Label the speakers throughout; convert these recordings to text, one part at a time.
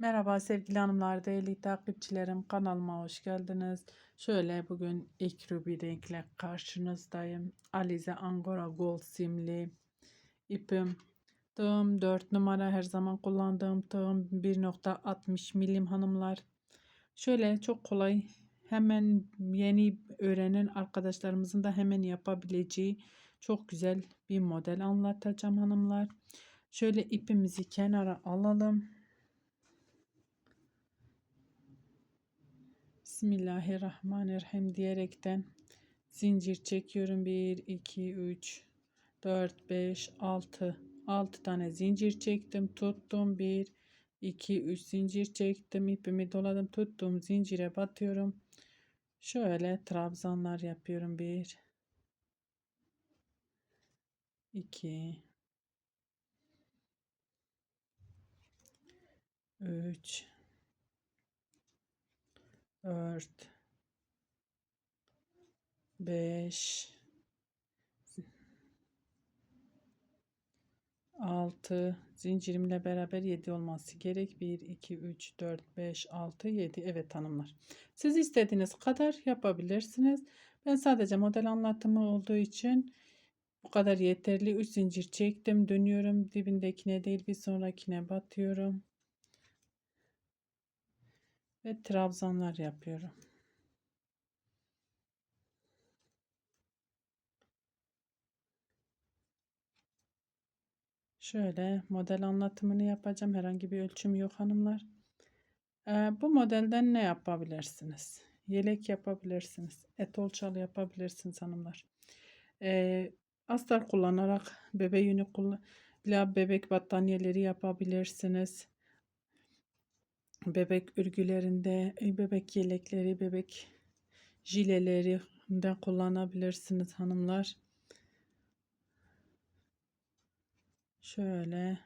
Speaker 1: Merhaba sevgili hanımlar, değerli takipçilerim. Kanalıma hoş geldiniz. Şöyle bugün ekru bir renkle karşınızdayım. Alize Angora Gold simli ipim. Tığım 4 numara her zaman kullandığım tığım 1.60 milim hanımlar. Şöyle çok kolay hemen yeni öğrenen arkadaşlarımızın da hemen yapabileceği çok güzel bir model anlatacağım hanımlar. Şöyle ipimizi kenara alalım. Bismillahirrahmanirrahim diyerekten zincir çekiyorum. 1, 2, 3, 4, 5, 6. 6 tane zincir çektim. Tuttum. 1, 2, 3 zincir çektim. ipimi doladım. Tuttum. Zincire batıyorum. Şöyle trabzanlar yapıyorum. 1, 2, 3, 4 5 6 zincirimle beraber 7 olması gerek. 1 2 3 4 5 6 7 evet hanımlar. Siz istediğiniz kadar yapabilirsiniz. Ben sadece model anlatımı olduğu için bu kadar yeterli. 3 zincir çektim. Dönüyorum. Dibindekine değil bir sonrakine batıyorum. Ve trabzanlar yapıyorum. Şöyle model anlatımını yapacağım. Herhangi bir ölçüm yok hanımlar. Ee, bu modelden ne yapabilirsiniz? Yelek yapabilirsiniz. Etol çalı yapabilirsiniz hanımlar. Ee, astar kullanarak bebe yünü kullan bebek battaniyeleri yapabilirsiniz bebek örgülerinde, e, bebek yelekleri, bebek jileleri de kullanabilirsiniz hanımlar. Şöyle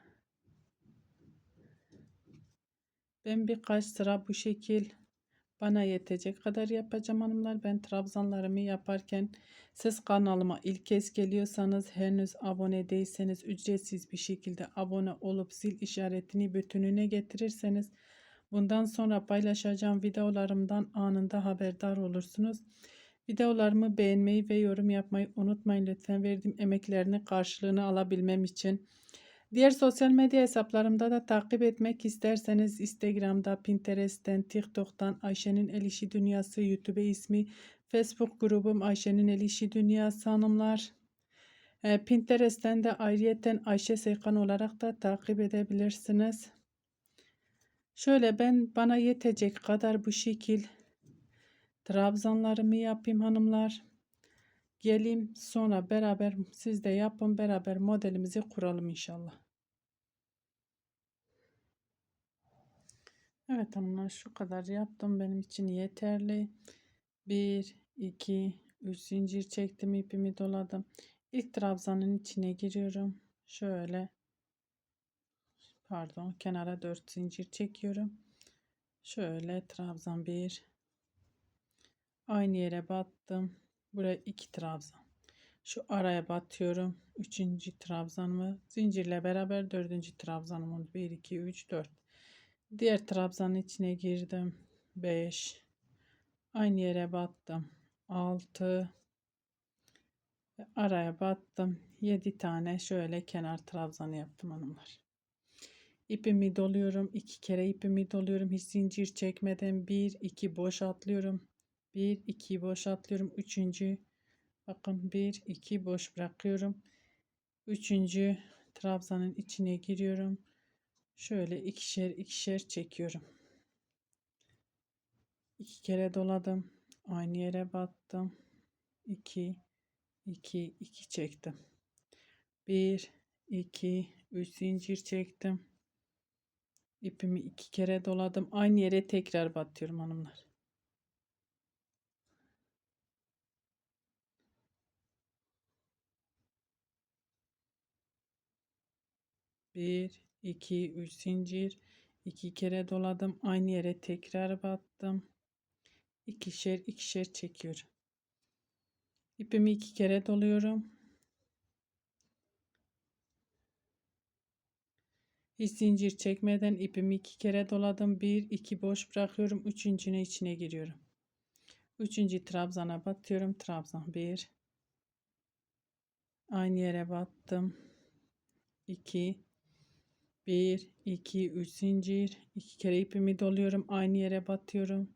Speaker 1: ben birkaç sıra bu şekil bana yetecek kadar yapacağım hanımlar. Ben trabzanlarımı yaparken siz kanalıma ilk kez geliyorsanız henüz abone değilseniz ücretsiz bir şekilde abone olup zil işaretini bütününe getirirseniz Bundan sonra paylaşacağım videolarımdan anında haberdar olursunuz. Videolarımı beğenmeyi ve yorum yapmayı unutmayın lütfen. Verdiğim emeklerinin karşılığını alabilmem için. Diğer sosyal medya hesaplarımda da takip etmek isterseniz Instagram'da, Pinterest'ten, TikTok'tan Ayşe'nin El Dünyası YouTube ismi, Facebook grubum Ayşe'nin El İşi Dünyası hanımlar. Ee, Pinterest'ten de ayrıyeten Ayşe Seykan olarak da takip edebilirsiniz. Şöyle ben bana yetecek kadar bu şekil trabzanlarımı yapayım hanımlar. Geleyim sonra beraber siz de yapın beraber modelimizi kuralım inşallah. Evet hanımlar şu kadar yaptım benim için yeterli. 1 2 3 zincir çektim ipimi doladım. İlk trabzanın içine giriyorum. Şöyle pardon kenara 4 zincir çekiyorum. Şöyle trabzan 1 aynı yere battım. Buraya 2 trabzan. Şu araya batıyorum. 3. trabzanımı zincirle beraber 4. trabzanımı 1 2 3 4. Diğer trabzanın içine girdim. 5 aynı yere battım. 6 araya battım. 7 tane şöyle kenar trabzanı yaptım hanımlar ipimi doluyorum. iki kere ipimi doluyorum. Hiç zincir çekmeden bir iki boş atlıyorum. Bir iki boş atlıyorum. Üçüncü bakın bir iki boş bırakıyorum. Üçüncü trabzanın içine giriyorum. Şöyle ikişer ikişer çekiyorum. İki kere doladım. Aynı yere battım. 2 2 2 çektim. 1 2 3 zincir çektim. İpimi iki kere doladım. Aynı yere tekrar batıyorum hanımlar. Bir, iki, üç zincir. iki kere doladım. Aynı yere tekrar battım. İkişer ikişer çekiyorum. İpimi iki kere doluyorum. Hiç zincir çekmeden ipimi iki kere doladım. Bir, iki boş bırakıyorum. Üçüncüne içine giriyorum. Üçüncü trabzana batıyorum. Trabzan bir. Aynı yere battım. 2 1 2 3 zincir. 2 kere ipimi doluyorum. Aynı yere batıyorum.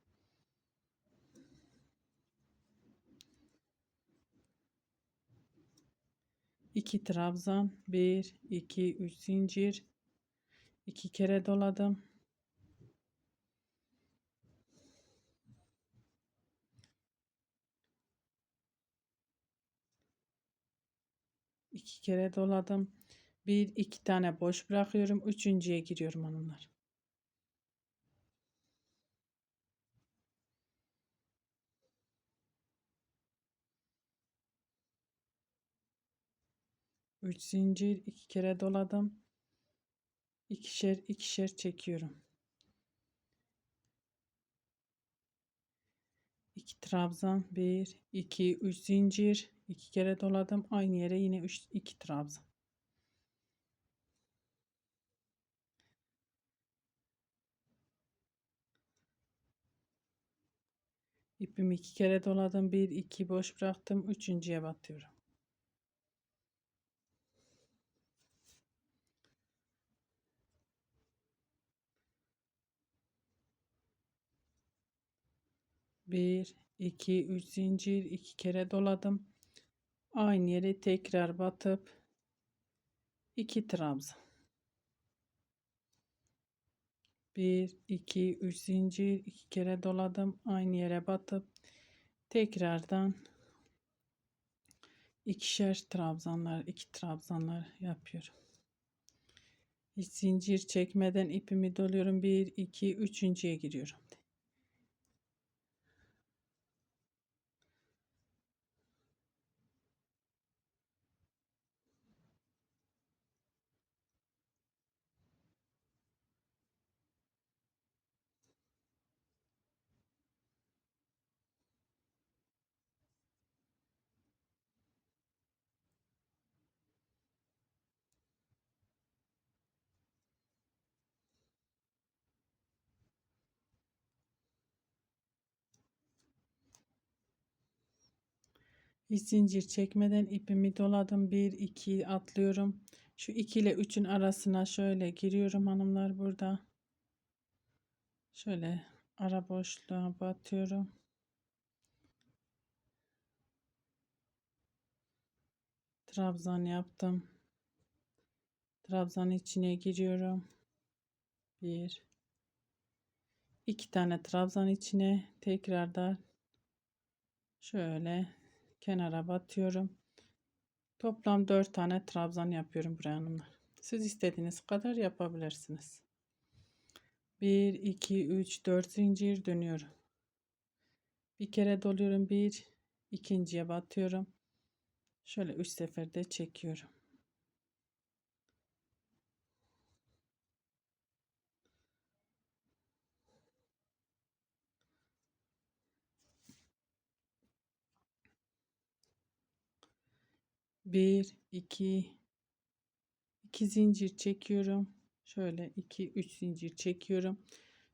Speaker 1: İki trabzan. 1 2 3 zincir. 2 kere doladım. iki kere doladım. Bir iki tane boş bırakıyorum. Üçüncüye giriyorum hanımlar. Üç zincir iki kere doladım. İkişer ikişer çekiyorum. İki trabzan bir iki üç zincir iki kere doladım aynı yere yine üç iki trabzan İpimi iki kere doladım. Bir, iki boş bıraktım. Üçüncüye batıyorum. Bir, iki, üç zincir. iki kere doladım. Aynı yere tekrar batıp iki trabzan. 1 2 3 zincir iki kere doladım aynı yere batıp tekrardan ikişer trabzanlar iki trabzanlar yapıyorum hiç zincir çekmeden ipimi doluyorum 1 2 üçüncüye giriyorum Hiç zincir çekmeden ipimi doladım. 1 2 atlıyorum. Şu 2 ile 3'ün arasına şöyle giriyorum hanımlar burada. Şöyle ara boşluğa batıyorum. Trabzan yaptım. Trabzan içine giriyorum. 1 2 tane trabzan içine tekrardan şöyle kenara batıyorum. Toplam 4 tane trabzan yapıyorum buraya hanımlar. Siz istediğiniz kadar yapabilirsiniz. 1 2 3 4 zincir dönüyorum. Bir kere doluyorum. Bir ikinciye batıyorum. Şöyle 3 seferde çekiyorum. Bir, iki, iki zincir çekiyorum. Şöyle iki, üç zincir çekiyorum.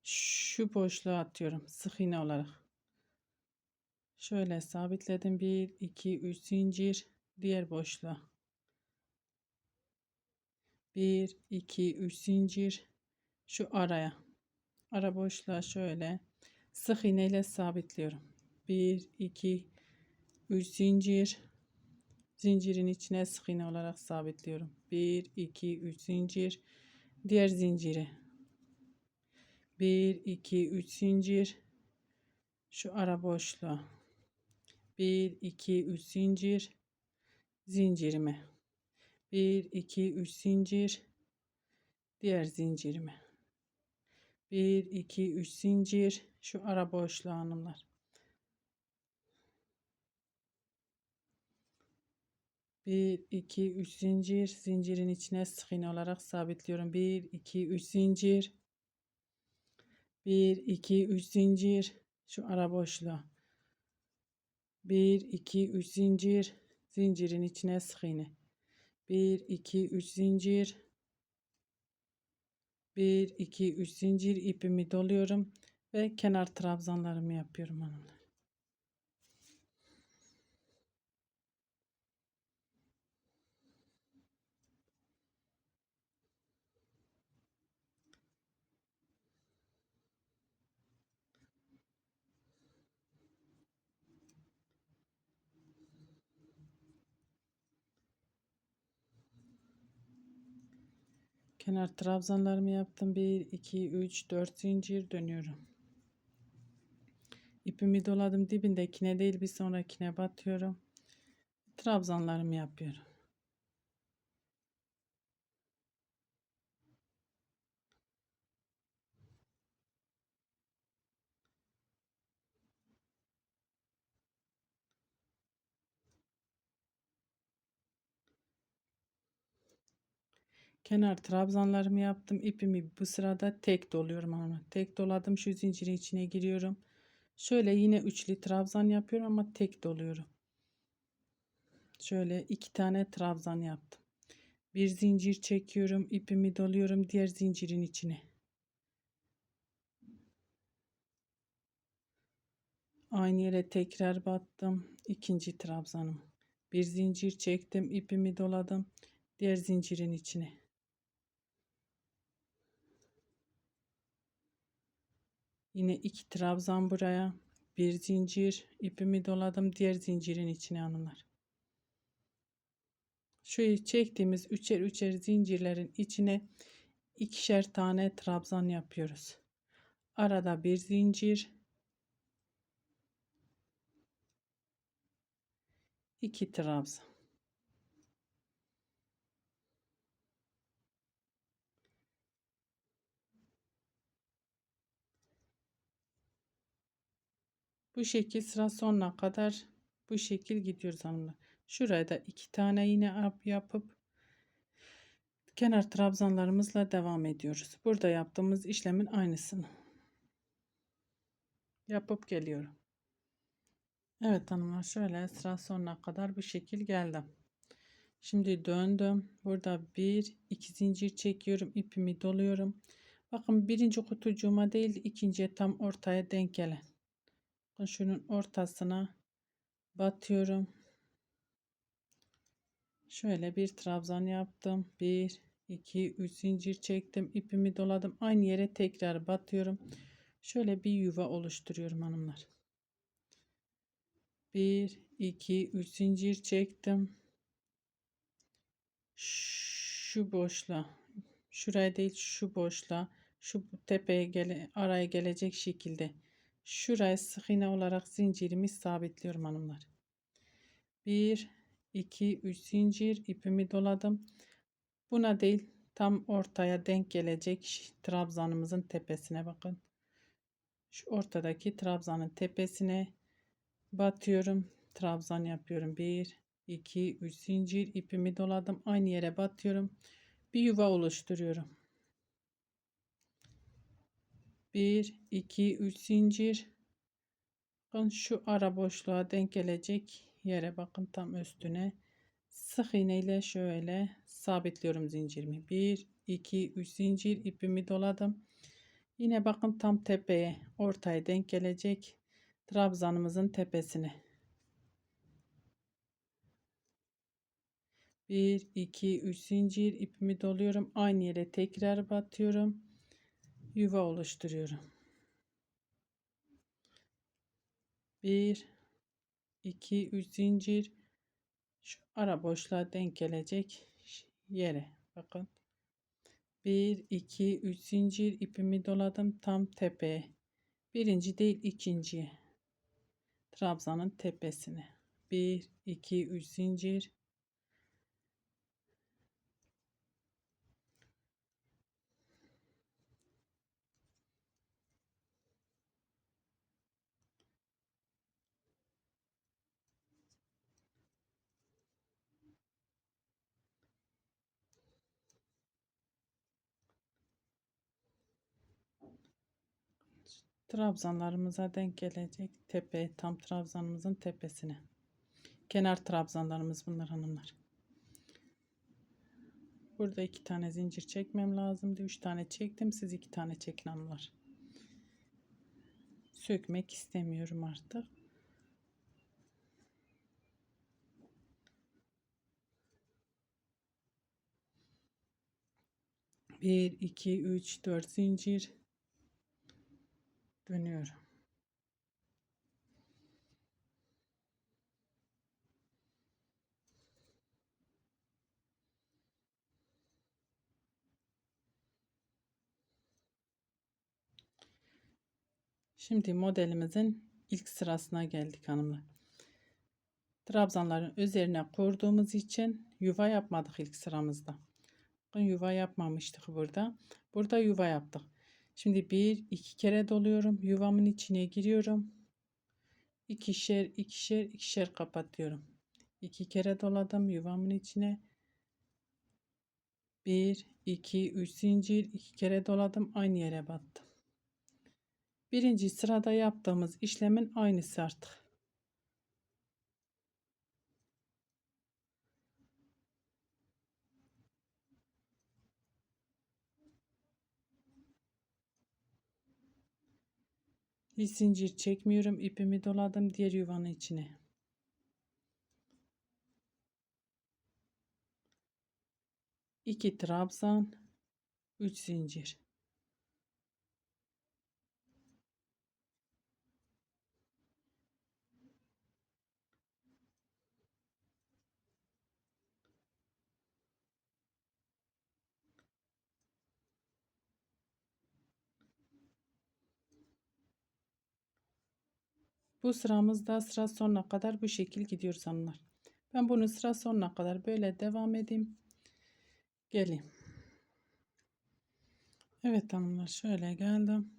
Speaker 1: Şu boşluğa atıyorum sık iğne olarak. Şöyle sabitledim. Bir, iki, üç zincir diğer boşluğa. Bir, iki, üç zincir şu araya. Ara boşluğa şöyle sık iğne ile sabitliyorum. Bir, iki, üç zincir zincirin içine sık iğne olarak sabitliyorum. 1 2 3 zincir. Diğer zinciri. 1 2 3 zincir. Şu ara boşluğa. 1 2 3 zincir. Zincirime. 1 2 3 zincir. Diğer zincirime. 1 2 3 zincir. Şu ara boşluğa hanımlar 1 2 3 zincir. Zincirin içine sık iğne olarak sabitliyorum. 1 2 3 zincir. 1 2 3 zincir. Şu ara boşluğa. 1 2 3 zincir. Zincirin içine sık iğne 1 2 3 zincir. 1 2 3 zincir ipimi doluyorum ve kenar trabzanlarımı yapıyorum hanımlar. Kenar trabzanlarımı yaptım. 1, 2, 3, 4 zincir dönüyorum. İpimi doladım. Dibindekine değil bir sonrakine batıyorum. Trabzanlarımı yapıyorum. Kenar trabzanlarımı yaptım. İpimi bu sırada tek doluyorum ama tek doladım. Şu zincirin içine giriyorum. Şöyle yine üçlü trabzan yapıyorum ama tek doluyorum. Şöyle iki tane trabzan yaptım. Bir zincir çekiyorum. ipimi doluyorum diğer zincirin içine. Aynı yere tekrar battım. ikinci trabzanım. Bir zincir çektim. ipimi doladım. Diğer zincirin içine. Yine iki trabzan buraya. Bir zincir ipimi doladım. Diğer zincirin içine hanımlar. Şu çektiğimiz üçer üçer zincirlerin içine ikişer tane trabzan yapıyoruz. Arada bir zincir. iki trabzan. Bu şekil sıra sonuna kadar bu şekil gidiyoruz hanımlar. Şuraya da iki tane yine yapıp kenar trabzanlarımızla devam ediyoruz. Burada yaptığımız işlemin aynısını yapıp geliyorum. Evet hanımlar şöyle sıra sonuna kadar bu şekil geldim. Şimdi döndüm. Burada bir iki zincir çekiyorum. ipimi doluyorum. Bakın birinci kutucuğuma değil ikinciye tam ortaya denk gelen şunun ortasına batıyorum. Şöyle bir trabzan yaptım. 1 2 3 zincir çektim. ipimi doladım. Aynı yere tekrar batıyorum. Şöyle bir yuva oluşturuyorum hanımlar. 1 2 3 zincir çektim. Şu boşluğa şuraya değil şu boşluğa şu tepeye gele, araya gelecek şekilde Şuraya sık iğne olarak zincirimi sabitliyorum hanımlar. 1 2 3 zincir ipimi doladım. Buna değil tam ortaya denk gelecek trabzanımızın tepesine bakın. Şu ortadaki trabzanın tepesine batıyorum. Trabzan yapıyorum. 1 2 3 zincir ipimi doladım. Aynı yere batıyorum. Bir yuva oluşturuyorum. 1 2 3 zincir. Bakın şu ara boşluğa denk gelecek yere bakın tam üstüne. Sık iğne ile şöyle sabitliyorum zincirimi. 1 2 3 zincir ipimi doladım. Yine bakın tam tepeye ortaya denk gelecek trabzanımızın tepesine. 1 2 3 zincir ipimi doluyorum. Aynı yere tekrar batıyorum yuva oluşturuyorum. 1 2 3 zincir. Şu ara boşluğa denk gelecek yere bakın. 1 2 3 zincir ipimi doladım tam tepeye. Birinci değil ikinciye. Trabzanın tepesine. 1 2 3 zincir trabzanlarımıza denk gelecek tepe tam trabzanımızın tepesine. Kenar trabzanlarımız bunlar hanımlar. Burada iki tane zincir çekmem lazımdı. Üç tane çektim. Siz iki tane çekin hanımlar. Sökmek istemiyorum artık. Bir, iki, üç, dört zincir dönüyorum. Şimdi modelimizin ilk sırasına geldik hanımlar. Trabzanların üzerine kurduğumuz için yuva yapmadık ilk sıramızda. Yuva yapmamıştık burada. Burada yuva yaptık. Şimdi bir iki kere doluyorum. Yuvamın içine giriyorum. İkişer ikişer ikişer kapatıyorum. İki kere doladım yuvamın içine. Bir, iki, üç zincir. iki kere doladım. Aynı yere battım. Birinci sırada yaptığımız işlemin aynısı artık. Hiç zincir çekmiyorum. ipimi doladım diğer yuvanın içine. İki trabzan, üç zincir. Bu sıramızda sıra sonuna kadar bu şekil gidiyoruz hanımlar. Ben bunu sıra sonuna kadar böyle devam edeyim. Geleyim. Evet hanımlar şöyle geldim.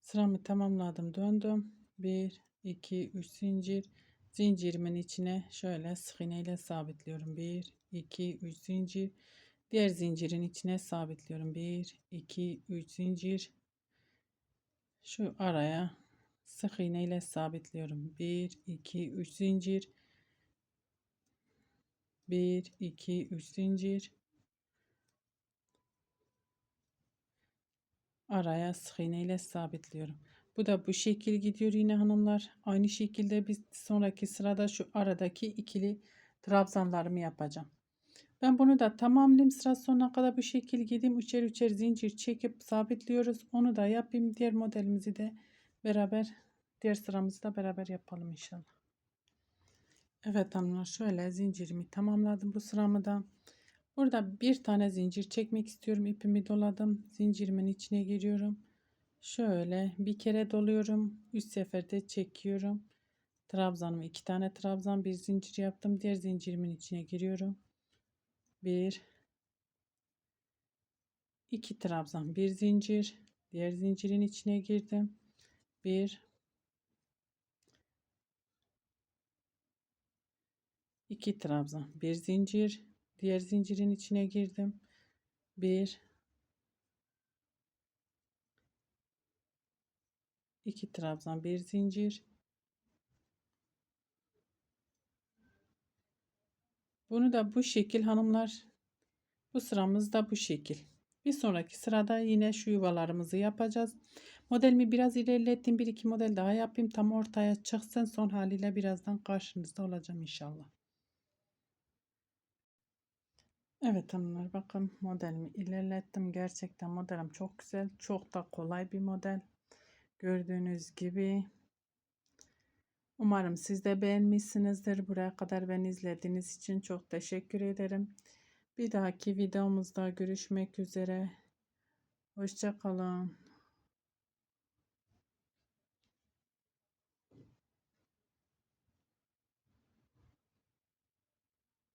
Speaker 1: Sıramı tamamladım döndüm. 1 2 3 zincir zincirimin içine şöyle sık iğne ile sabitliyorum. 1 2 3 zincir diğer zincirin içine sabitliyorum. 1 2 3 zincir şu araya sık iğne ile sabitliyorum. 1 2 3 zincir 1 2 3 zincir araya sık iğne ile sabitliyorum. Bu da bu şekil gidiyor yine hanımlar. Aynı şekilde bir sonraki sırada şu aradaki ikili trabzanlarımı yapacağım. Ben bunu da tamamlayayım. Sıra sonuna kadar bu şekil gideyim. Üçer üçer zincir çekip sabitliyoruz. Onu da yapayım. Diğer modelimizi de beraber diğer sıramızı da beraber yapalım inşallah. Evet hanımlar şöyle zincirimi tamamladım bu sıramı da. Burada bir tane zincir çekmek istiyorum. İpimi doladım. Zincirimin içine giriyorum. Şöyle bir kere doluyorum. Üç seferde çekiyorum. Trabzanımı iki tane trabzan bir zincir yaptım. Diğer zincirimin içine giriyorum. Bir iki trabzan bir zincir. Diğer zincirin içine girdim. Bir. İki trabzan bir zincir. Diğer zincirin içine girdim. Bir. İki trabzan bir zincir. Bunu da bu şekil hanımlar. Bu sıramız da bu şekil. Bir sonraki sırada yine şu yuvalarımızı yapacağız modelimi biraz ilerlettim bir iki model daha yapayım tam ortaya çıksın son haliyle birazdan karşınızda olacağım inşallah Evet hanımlar bakın modelimi ilerlettim. Gerçekten modelim çok güzel. Çok da kolay bir model. Gördüğünüz gibi. Umarım siz de beğenmişsinizdir. Buraya kadar beni izlediğiniz için çok teşekkür ederim. Bir dahaki videomuzda görüşmek üzere. Hoşçakalın.